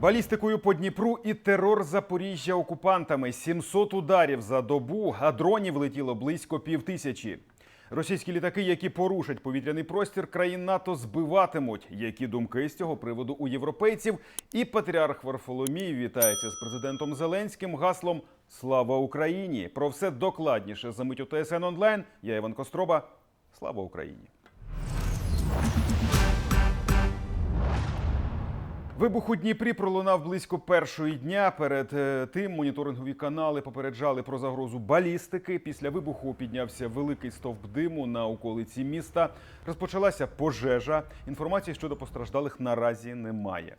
Балістикою по Дніпру і терор Запоріжжя окупантами. 700 ударів за добу, а дронів летіло близько півтисячі. Російські літаки, які порушать повітряний простір країн НАТО, збиватимуть. Які думки з цього приводу у європейців? І патріарх Варфоломій вітається з президентом Зеленським гаслом Слава Україні! Про все докладніше за мить у ТСН онлайн. Я Іван Костроба. Слава Україні! Вибух у Дніпрі пролунав близько першої дня. Перед е, тим моніторингові канали попереджали про загрозу балістики. Після вибуху піднявся великий стовп диму на околиці міста. Розпочалася пожежа. Інформації щодо постраждалих наразі немає.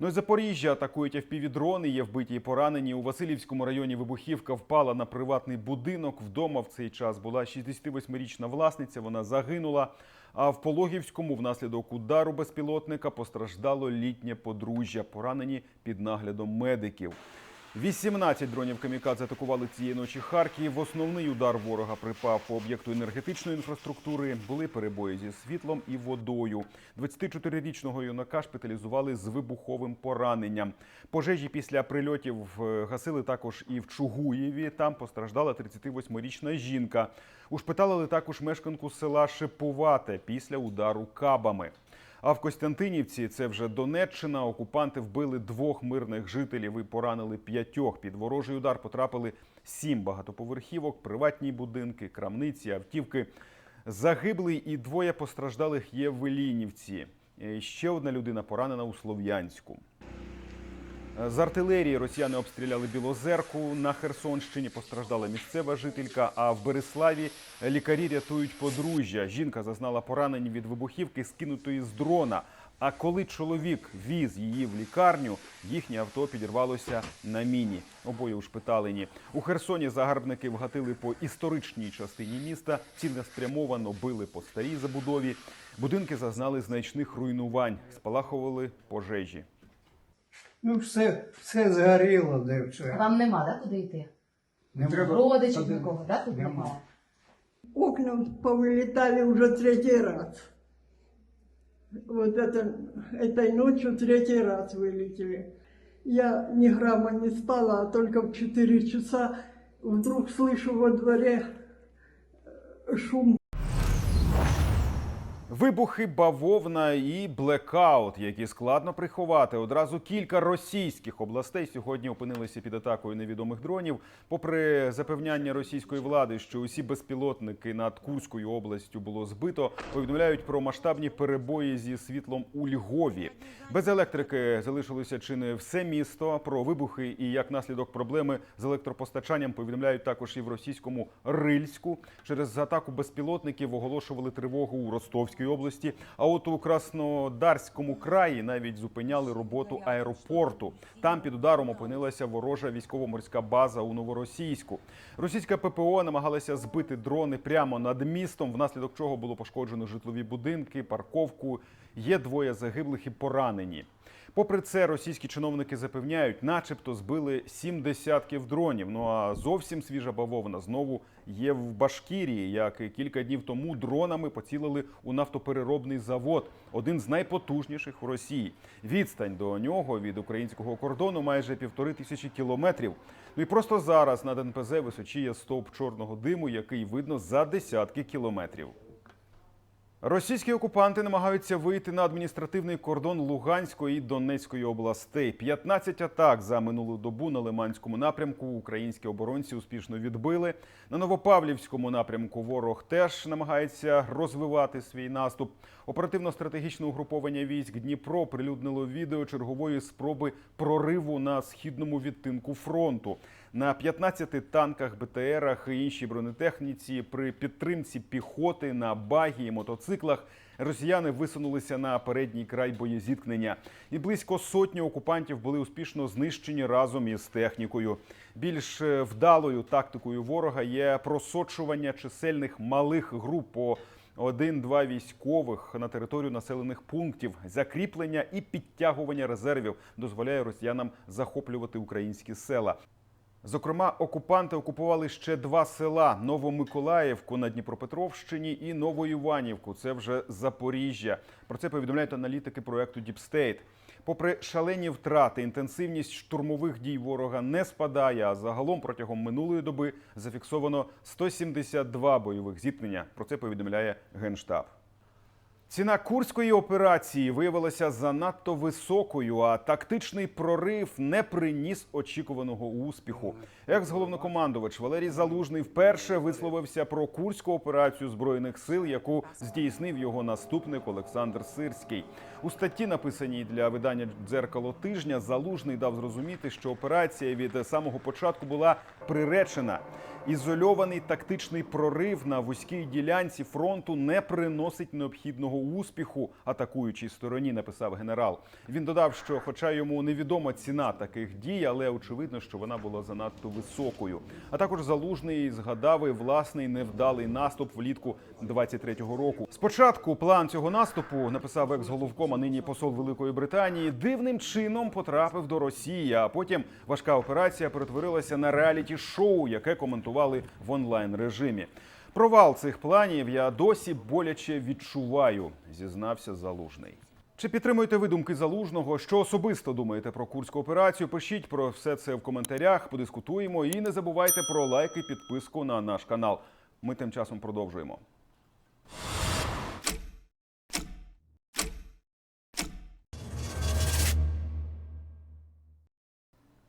Ну і Запоріжжя атакують FPV-дрони, є вбиті і поранені. У Васильівському районі вибухівка впала на приватний будинок. Вдома в цей час була 68-річна власниця. Вона загинула. А в Пологівському внаслідок удару безпілотника постраждало літнє подружжя, поранені під наглядом медиків. 18 дронів камікадзе атакували цієї ночі Харків. Основний удар ворога припав по об'єкту енергетичної інфраструктури. Були перебої зі світлом і водою. 24-річного юнака шпиталізували з вибуховим пораненням. Пожежі після прильотів е, гасили також і в Чугуєві. Там постраждала 38-річна жінка. Ушпиталили також мешканку села Шипувате після удару кабами. А в Костянтинівці, це вже Донеччина, окупанти вбили двох мирних жителів і поранили п'ятьох. Під ворожий удар потрапили сім багатоповерхівок, приватні будинки, крамниці, автівки. Загиблий і двоє постраждалих є в Елінівці. Е, Ще одна людина поранена у Слов'янську. З артилерії росіяни обстріляли Білозерку. На Херсонщині постраждала місцева жителька. А в Береславі лікарі рятують подружжя. Жінка зазнала поранень від вибухівки, скинутої з дрона. А коли чоловік віз її в лікарню, їхнє авто підірвалося на міні. Обоє ушпиталені. У Херсоні загарбники вгатили по історичній частині міста. Цілеспрямовано били по старій забудові. Будинки зазнали значних руйнувань, спалахували пожежі. Ну, все, все згоріло, де все. Вам нема, да, куди йти? Не Родичів Туди- нікого, да, тут Нема. немає? Окна повылетали уже третий раз. Вот это, этой ночью третий раз вылетели. Я ни грамма не спала, а только в 4 часа вдруг слышу во дворе э, шум Вибухи, бавовна і блекаут, які складно приховати. Одразу кілька російських областей сьогодні опинилися під атакою невідомих дронів. Попри запевняння російської влади, що усі безпілотники над Курською областю було збито, повідомляють про масштабні перебої зі світлом у Львові. Без електрики залишилося чи не все місто. Про вибухи і як наслідок проблеми з електропостачанням повідомляють також і в російському Рильську. Через атаку безпілотників оголошували тривогу у Ростовській області. А от у Краснодарському краї навіть зупиняли роботу аеропорту. Там під ударом опинилася ворожа військово-морська база у Новоросійську. Російська ППО намагалася збити дрони прямо над містом, внаслідок чого було пошкоджено житлові будинки, парковку. Є двоє загиблих і поранені. Попри це, російські чиновники запевняють, начебто збили сім десятків дронів. Ну а зовсім свіжа бавовна знову є в Башкірії, як і кілька днів тому дронами поцілили у нафтопереробний завод, один з найпотужніших у Росії. Відстань до нього від українського кордону майже півтори тисячі кілометрів. Ну і просто зараз над НПЗ височіє стовп чорного диму, який видно за десятки кілометрів. Російські окупанти намагаються вийти на адміністративний кордон Луганської і Донецької областей. 15 атак за минулу добу на Лиманському напрямку українські оборонці успішно відбили. На Новопавлівському напрямку ворог теж намагається розвивати свій наступ. Оперативно-стратегічне угруповання військ Дніпро прилюднило відео чергової спроби прориву на східному відтинку фронту. На 15 танках, БТРах і іншій бронетехніці при підтримці піхоти на багі і мотоциклах росіяни висунулися на передній край боєзіткнення. І близько сотні окупантів були успішно знищені разом із технікою. Більш е, вдалою тактикою ворога є просочування чисельних малих груп по один-два військових на територію населених пунктів, закріплення і підтягування резервів дозволяє росіянам захоплювати українські села. Зокрема, окупанти окупували ще два села: Новомиколаївку на Дніпропетровщині і Новоіванівку. Це вже Запоріжжя. Про це повідомляють аналітики проекту State. Попри шалені втрати, інтенсивність штурмових дій ворога не спадає. А загалом протягом минулої доби зафіксовано 172 бойових зіткнення. Про це повідомляє генштаб. Ціна курської операції виявилася занадто високою, а тактичний прорив не приніс очікуваного успіху. Екс-головнокомандувач Валерій Залужний вперше висловився про курську операцію збройних сил, яку здійснив його наступник Олександр Сирський. У статті, написаній для видання дзеркало тижня, залужний дав зрозуміти, що операція від самого початку була приречена. Ізольований тактичний прорив на вузькій ділянці фронту не приносить необхідного успіху атакуючій стороні, написав генерал. Він додав, що, хоча йому невідома ціна таких дій, але очевидно, що вона була занадто високою. А також залужний згадав і власний невдалий наступ влітку 23-го року. Спочатку план цього наступу написав екс-головком, а нині посол Великої Британії, дивним чином потрапив до Росії. А потім важка операція перетворилася на реаліті-шоу, яке коментували в онлайн режимі. Провал цих планів я досі боляче відчуваю, зізнався залужний. Чи підтримуєте ви думки залужного? Що особисто думаєте про курську операцію? Пишіть про все це в коментарях, подискутуємо і не забувайте про лайк і підписку на наш канал. Ми тим часом продовжуємо.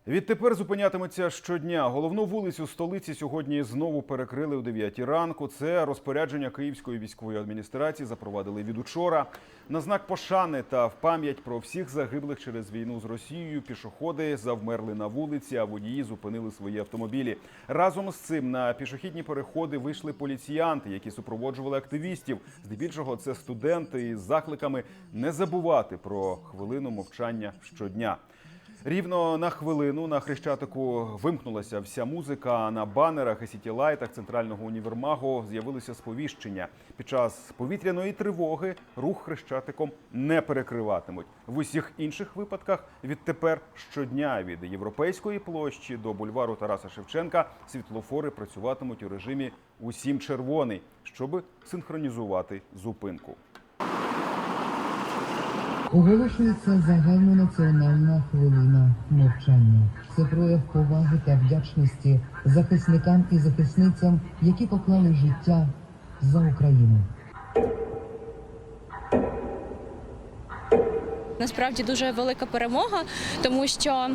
Відтепер зупинятиметься щодня. Головну вулицю столиці сьогодні знову перекрили о 9 ранку. Це розпорядження Київської військової адміністрації запровадили від учора. На знак пошани та в пам'ять про всіх загиблих через війну з Росією пішоходи завмерли на вулиці, а водії зупинили свої автомобілі. Разом з цим на пішохідні переходи вийшли поліціянти, які супроводжували активістів. Здебільшого це студенти із закликами не забувати про хвилину мовчання щодня. Рівно на хвилину на хрещатику вимкнулася вся музика. На банерах і сітілайтах центрального універмагу з'явилися сповіщення. Під час повітряної тривоги рух хрещатиком не перекриватимуть. В усіх інших випадках відтепер щодня від європейської площі до бульвару Тараса Шевченка світлофори працюватимуть у режимі усім червоний, щоб синхронізувати зупинку. Оголошується загальнонаціональна хвилина мовчання. Це прояв поваги та вдячності захисникам і захисницям, які поклали життя за Україну. Насправді дуже велика перемога, тому що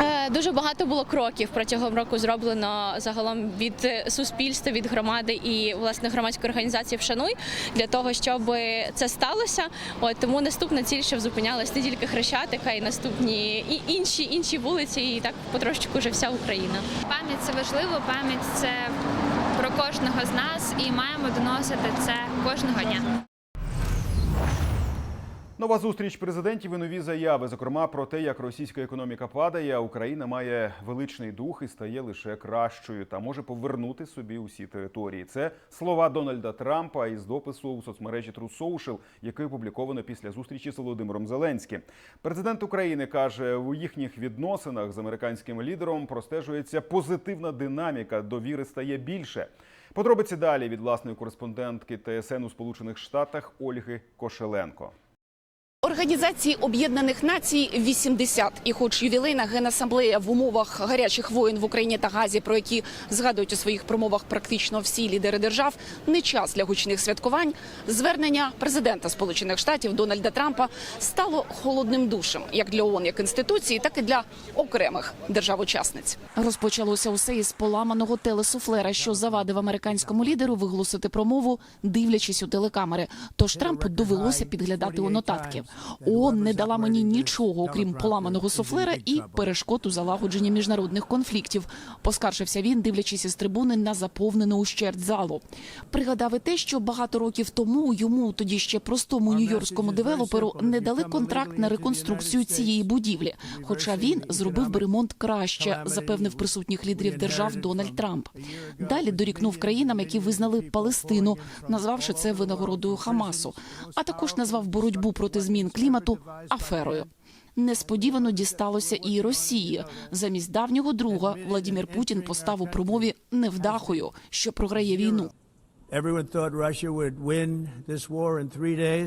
е, дуже багато було кроків протягом року зроблено загалом від суспільства, від громади і власне громадської організації Вшануй для того, щоб це сталося. От тому наступна ціль, щоб зупинялась не тільки Хрещатика, і наступні і інші інші вулиці, і так потрошечку вже вся Україна. Пам'ять це важливо, пам'ять це про кожного з нас і маємо доносити це кожного дня. Нова зустріч президентів і нові заяви, зокрема про те, як російська економіка падає, а Україна має величний дух і стає лише кращою та може повернути собі усі території. Це слова Дональда Трампа із допису у соцмережі True Social, який опубліковано після зустрічі з Володимиром Зеленським. Президент України каже, у їхніх відносинах з американським лідером простежується позитивна динаміка. Довіри стає більше. Подробиці далі від власної кореспондентки ТСН у Сполучених Штатах Ольги Кошеленко. Організації Об'єднаних Націй 80. І, хоч ювілейна генасамблея в умовах гарячих воєн в Україні та Газі, про які згадують у своїх промовах практично всі лідери держав, не час для гучних святкувань. Звернення президента Сполучених Штатів Дональда Трампа стало холодним душем як для ООН як інституції, так і для окремих держав-учасниць. Розпочалося усе із поламаного телесуфлера, що завадив американському лідеру виголосити промову, дивлячись у телекамери. Тож Трампу довелося підглядати у нотатки. ООН не дала мені нічого, окрім поламаного суфлера і перешкод у залагодженні міжнародних конфліктів. Поскаржився він, дивлячись із трибуни на заповнену ущерть залу. Пригадав і те, що багато років тому йому, тоді ще простому нью-йоркському девелоперу, не дали контракт на реконструкцію цієї будівлі. Хоча він зробив би ремонт краще, запевнив присутніх лідерів держав Дональд Трамп. Далі дорікнув країнам, які визнали Палестину, назвавши це винагородою Хамасу, а також назвав боротьбу проти змін клімату аферою. Несподівано дісталося і Росії. Замість давнього друга Владімір Путін постав у промові невдахою, що програє війну.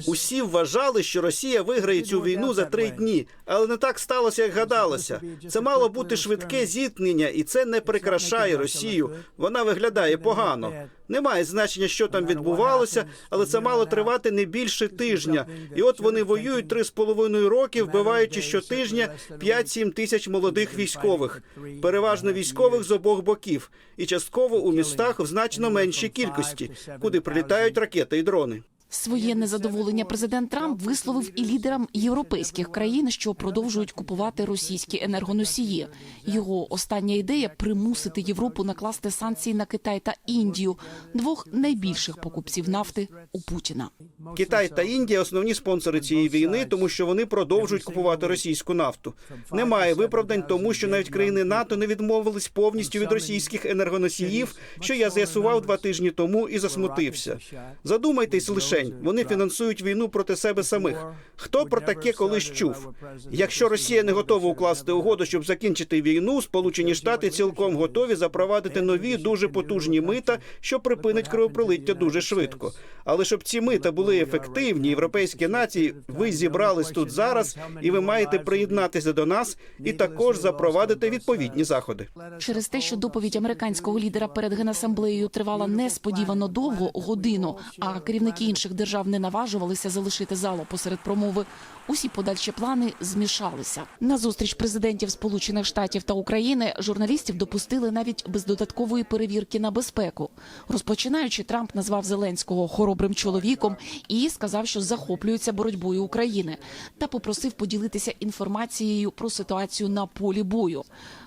Усі вважали, що Росія виграє цю війну за три дні, але не так сталося, як гадалося. Це мало бути швидке зіткнення, і це не прикрашає Росію. Вона виглядає погано. Немає значення, що там відбувалося, але це мало тривати не більше тижня. І от вони воюють три з половиною роки, вбиваючи щотижня 5-7 тисяч молодих військових, переважно військових з обох боків, і частково у містах в значно меншій кількості, куди прилітають ракети і дрони. Своє незадоволення президент Трамп висловив і лідерам європейських країн, що продовжують купувати російські енергоносії. Його остання ідея примусити Європу накласти санкції на Китай та Індію, двох найбільших покупців нафти у Путіна. Китай та Індія основні спонсори цієї війни, тому що вони продовжують купувати російську нафту. Немає виправдань, тому що навіть країни НАТО не відмовились повністю від російських енергоносіїв, що я з'ясував два тижні тому і засмутився. Задумайтесь лишень, вони фінансують війну проти себе самих. Хто про таке колись чув? Якщо Росія не готова укласти угоду, щоб закінчити війну, Сполучені Штати цілком готові запровадити нові дуже потужні мита, що припинить кровопролиття дуже швидко. Але щоб ці мита були ефективні, європейські нації, ви зібрались тут зараз, і ви маєте приєднатися до нас і також запровадити відповідні заходи. Через те, що доповідь американського лідера перед генасамблеєю тривала несподівано довго годину, а керівники інших держав не наважувалися залишити залу посеред промови. Усі подальші плани змішалися. На зустріч президентів Сполучених Штатів та України журналістів допустили навіть без додаткової перевірки на безпеку. Розпочинаючи, Трамп назвав Зеленського хоробрим чоловіком і сказав, що захоплюється боротьбою України, та попросив поділитися інформацією про ситуацію на полі бою.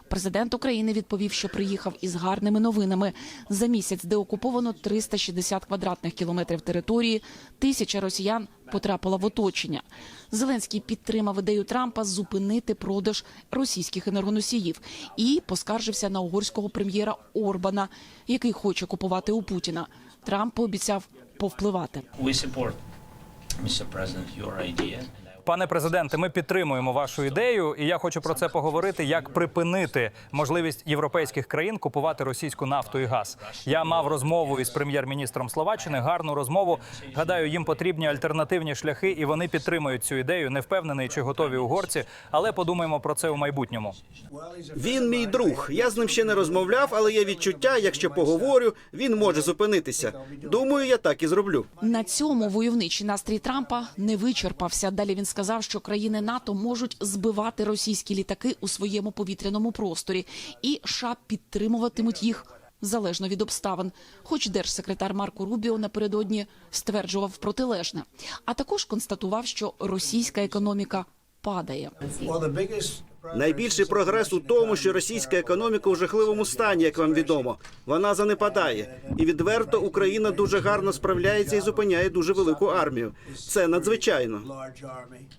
Президент України відповів, що приїхав із гарними новинами. За місяць деокуповано 360 квадратних кілометрів території. Тисяча росіян потрапила в оточення. Зеленський підтримав ідею Трампа зупинити продаж російських енергоносіїв і поскаржився на угорського прем'єра Орбана, який хоче купувати у Путіна. Трамп пообіцяв повпливати. Support, Mr. President, your idea. Пане президенте, ми підтримуємо вашу ідею, і я хочу про це поговорити. Як припинити можливість європейських країн купувати російську нафту і газ? Я мав розмову із прем'єр-міністром Словаччини. Гарну розмову. Гадаю, їм потрібні альтернативні шляхи, і вони підтримують цю ідею. Не впевнений, чи готові угорці, але подумаємо про це у майбутньому. Він мій друг. Я з ним ще не розмовляв, але є відчуття, якщо поговорю, він може зупинитися. Думаю, я так і зроблю. На цьому войовничий настрій Трампа не вичерпався. Далі він сказав, що країни НАТО можуть збивати російські літаки у своєму повітряному просторі, і США підтримуватимуть їх залежно від обставин. Хоч держсекретар Марко Рубіо напередодні стверджував протилежне, а також констатував, що російська економіка падає. Найбільший прогрес у тому, що російська економіка у жахливому стані, як вам відомо. Вона занепадає, і відверто Україна дуже гарно справляється і зупиняє дуже велику армію. Це надзвичайно.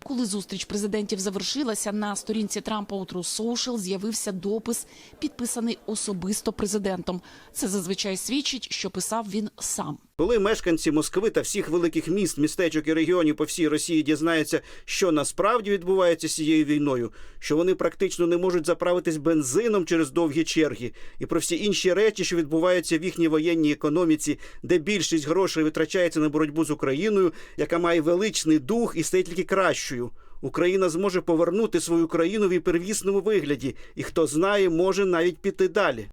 Коли зустріч президентів завершилася, на сторінці Трампа у True Social з'явився допис, підписаний особисто президентом. Це зазвичай свідчить, що писав він сам. Коли мешканці Москви та всіх великих міст, містечок і регіонів по всій Росії дізнаються, що насправді відбувається з цією війною, що вони практично не можуть заправитись бензином через довгі черги, і про всі інші речі, що відбуваються в їхній воєнній економіці, де більшість грошей витрачається на боротьбу з Україною, яка має величний дух і стає тільки кращою. Україна зможе повернути свою країну в первісному вигляді, і хто знає, може навіть піти далі.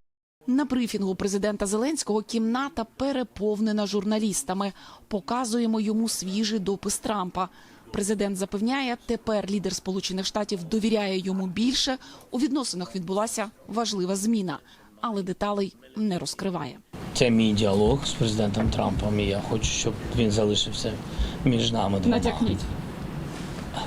На брифінгу президента Зеленського кімната переповнена журналістами. Показуємо йому свіжий допис Трампа. Президент запевняє, тепер лідер Сполучених Штатів довіряє йому більше. У відносинах відбулася важлива зміна, але деталей не розкриває. Це мій діалог з президентом Трампом, і я хочу, щоб він залишився між нами двома. Натякніть.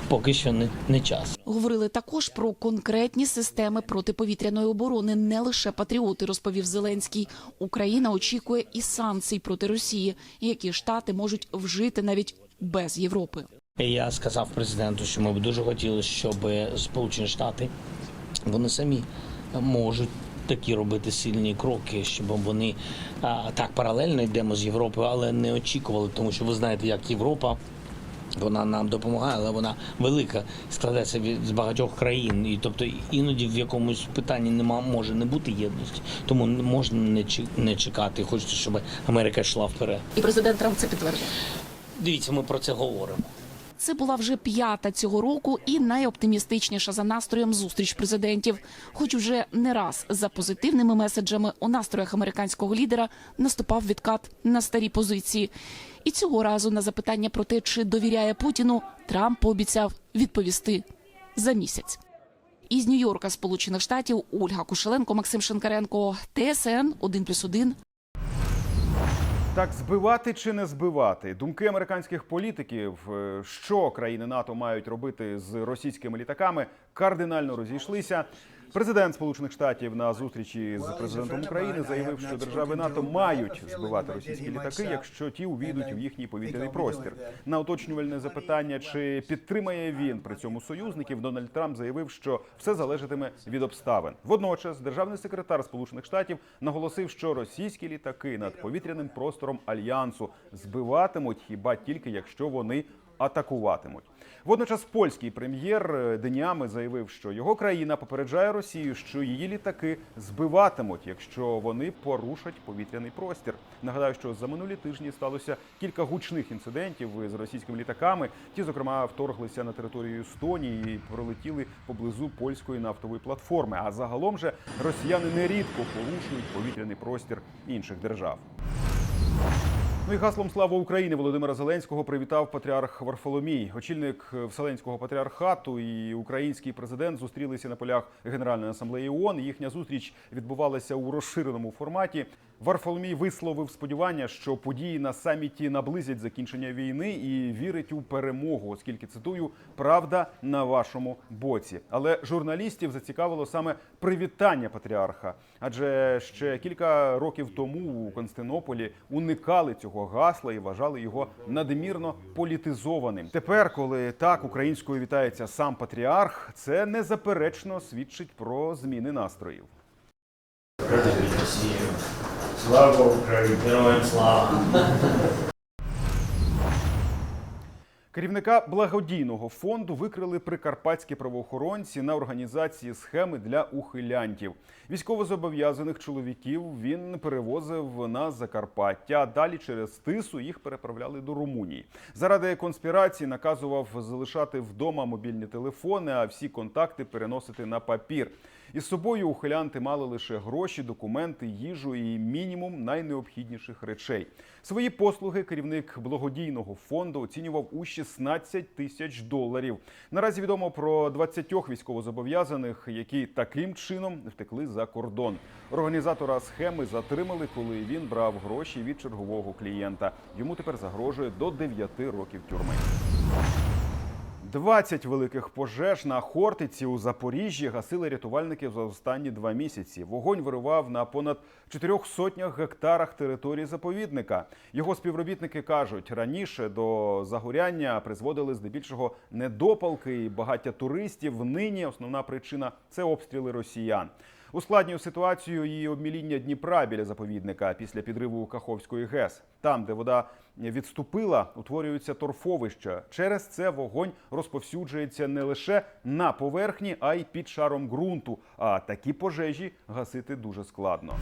Поки що не, не час. Говорили також про конкретні системи протиповітряної оборони, не лише патріоти, розповів Зеленський. Україна очікує і санкцій проти Росії, які штати можуть вжити навіть без Європи. Я сказав президенту, що ми б дуже хотіли, щоб Сполучені Штати вони самі можуть такі робити сильні кроки, щоб вони а, так паралельно йдемо з Європою, але не очікували, тому що ви знаєте, як Європа Вона нам допомагає, але вона велика, складається від з багатьох країн. І тобто іноді в якомусь питанні нема може не бути єдності. Тому не можна не не чекати. Хочеться, щоб Америка йшла вперед. І президент Трамп це підтвердив. Дивіться, ми про це говоримо. Це була вже п'ята цього року і найоптимістичніша за настроєм зустріч президентів. Хоч вже не раз за позитивними меседжами у настроях американського лідера наступав відкат на старі позиції. І цього разу на запитання про те, чи довіряє Путіну, Трамп пообіцяв відповісти за місяць. Із Нью-Йорка, Сполучених Штатів, Ольга Кушеленко, Максим Шинкаренко, ТСН 1+,1. Так, збивати чи не збивати? Думки американських політиків, е, що країни НАТО мають робити з російськими літаками, кардинально розійшлися. Президент Сполучених Штатів на зустрічі з президентом України заявив, що держави НАТО мають збивати російські літаки, якщо ті увійдуть в їхній повітряний простір. На уточнювальне запитання, чи підтримає він при цьому союзників, Дональд Трамп заявив, що все залежатиме від обставин. Водночас, державний секретар Сполучених Штатів наголосив, що російські літаки над повітряним простором альянсу збиватимуть хіба тільки якщо вони атакуватимуть. Водночас польський прем'єр е, днями заявив, що його країна попереджає Росію, що її літаки збиватимуть, якщо вони порушать повітряний простір. Нагадаю, що за минулі тижні сталося кілька гучних інцидентів з російськими літаками. Ті, зокрема, вторглися на територію Естонії і пролетіли поблизу польської нафтової платформи. А загалом же росіяни нерідко порушують повітряний простір інших держав. Ну і гаслом слава України Володимира Зеленського привітав патріарх Варфоломій. Очільник Вселенського патріархату і український президент зустрілися на полях Генеральної асамблеї ООН. Їхня зустріч відбувалася у розширеному форматі. Варфоломій висловив сподівання, що події на саміті наблизять закінчення війни і вірить у перемогу, оскільки цитую правда на вашому боці. Але журналістів зацікавило саме привітання патріарха, адже ще кілька років тому у Константинополі уникали цього гасла і вважали його надмірно політизованим. Тепер, коли так українською вітається сам патріарх, це незаперечно свідчить про зміни настроїв. Слава Україні! Героям слава! Керівника благодійного фонду викрили прикарпатські правоохоронці на організації схеми для ухилянтів. Військовозобов'язаних чоловіків він перевозив на Закарпаття. Далі через тису їх переправляли до Румунії. Заради конспірації наказував залишати вдома мобільні телефони, а всі контакти переносити на папір. Із собою ухилянти мали лише гроші, документи, їжу і мінімум найнеобхідніших речей. Свої послуги керівник благодійного фонду оцінював у 16 тисяч доларів. Наразі відомо про 20 військовозобов'язаних, які таким чином втекли за кордон. Організатора схеми затримали, коли він брав гроші від чергового клієнта. Йому тепер загрожує до 9 років тюрми. 20 великих пожеж на Хортиці у Запоріжжі гасили рятувальники за останні два місяці. Вогонь вирував на понад чотирьох сотнях гектарах території заповідника. Його співробітники кажуть, раніше до загоряння призводили здебільшого недопалки і багаття туристів. Нині основна причина це обстріли росіян. Ускладнює ситуацію і обміління Дніпра біля заповідника після підриву Каховської ГЕС. Там, де вода відступила, утворюються торфовища. Через це вогонь розповсюджується не лише на поверхні, а й під шаром ґрунту. А такі пожежі гасити дуже складно.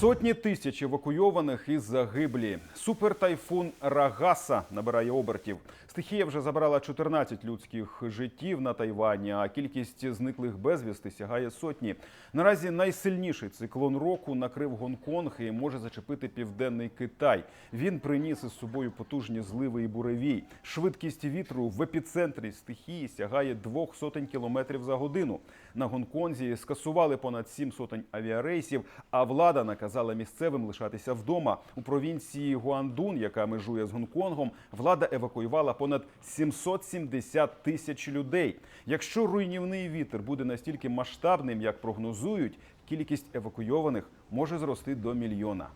Сотні тисяч евакуйованих і загиблі. Супертайфун Рагаса набирає обертів. Стихія вже забрала 14 людських життів на Тайвані, а кількість зниклих безвісти сягає сотні. Наразі найсильніший циклон року накрив Гонконг і може зачепити південний Китай. Він приніс із собою потужні зливи і буревій. Швидкість вітру в епіцентрі стихії сягає двох сотень кілометрів за годину. На Гонконзі скасували понад сім сотень авіарейсів, а влада наказала місцевим лишатися вдома. У провінції Гуандун, яка межує з Гонконгом, влада евакуювала понад 770 тисяч людей. Якщо руйнівний вітер буде настільки масштабним, як прогнозують, кількість евакуйованих може зрости до мільйона.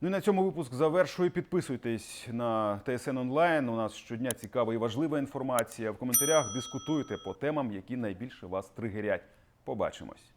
Ну і на цьому випуск завершую. Підписуйтесь на ТСН онлайн. У нас щодня цікава і важлива інформація. В коментарях дискутуйте по темам, які найбільше вас тригерять. Побачимось.